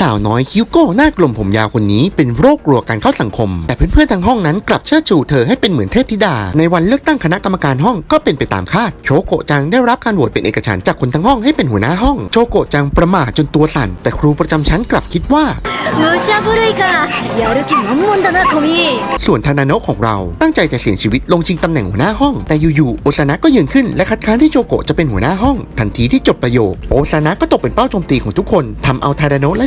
สาวน้อยคิ้วโก้หน้ากลมผมยาวคนนี้เป็นโรคกลัวการเข้าสังคม แต่เพื่อนๆทางห้องนั้นกลับเชิดชูเธอให้เป็นเหมือนเทพธิดา ในวันเลือกตั้งคณะกรรมการห้องก็เป็นไปตามคาด โชโกะจังได้รับการโหวตเป็นเอกฉันท์จากคนทั้งห้องให้เป็นหัวหน้าห้อง โชโกะจังประหม่าจนตัวสั่น แต่ครูประจำชั้นกลับคิดว่า 武者震いかやる気満々だなトミー ส่วนทานาโนะของเราตั้งใจจะเสี่ยงชีวิตลงชิงตำแหน่งหัวหน้าห้อง แต่อยู่ๆโอซานะก็ยืนขึ้นและคัดค้านที่โชโกะจะเป็นหัวหน้าห้อง ทันทีที่จบประโยค โอซานะก็ตกเป็นเป้าโจมตีของทุกคนทำเอาทานาโนะและ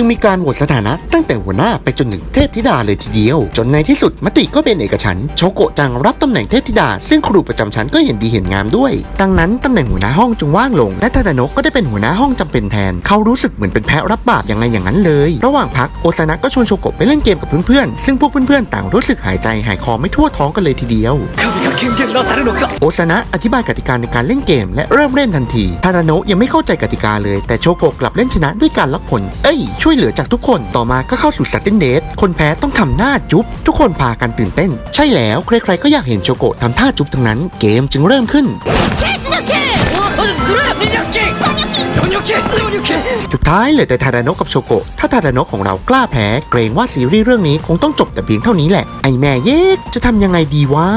จึงมีการโหวตสถานะตั้งแต่หัวหน้าไปจนถึงเทพธิดาเลยทีเดียว จนในที่สุดมติก็เป็นเอกฉันโชโกะจังรับตำแหน่งเทพธิดา ซึ่งครูประจำชั้นก็เห็นดีเห็นงามด้วย ดังนั้นตำแหน่งหัวหน้าห้องจึงว่างลง และทาดาโนะก็ได้เป็นหัวหน้าห้องจำเป็นแทน เขารู้สึกเหมือนเป็นแพะรับบาปยังไงอย่างนั้นเลย ระหว่างพักโอซานะก็ชวนโชโกะไปเล่นเกมกับเพื่อนๆซึ่งพวกเพื่อนๆต่างรู้สึกหายใจหายคอไม่ทั่วท้องกันเลยทีเดียว โอซานะอธิบายกติกาในการเล่นเกม และเริ่มเล่นทันทีทานาโนะยังไม่เข้าใจกติกาเลย แต่โชโกกลับเล่นชนะด้วยการล็อกผล เอ้ย ช่วยเหลือจากทุกคนต่อมาก็เข้าสู่สัตเตนเดทคนแพ้ต้องทำหน้าจุ๊บ ทุกคนพากันตื่นเต้น ใช่แล้วใครๆก็อยากเห็นโชโกทำท่าจุ๊บทั้งนั้นเกมจึงเริ่มขึ้นสุดท้ายเหลยอแต่ทาดาโนะกับโชโกะ ถ้าทาดาโนะของเรากล้าแพ้ เกรงว่าซีรีส์เรื่องนี้คงต้องจบแต่เพียงเท่านี้แหละ ไอแม่เย็กจะทำยังไงดีวะ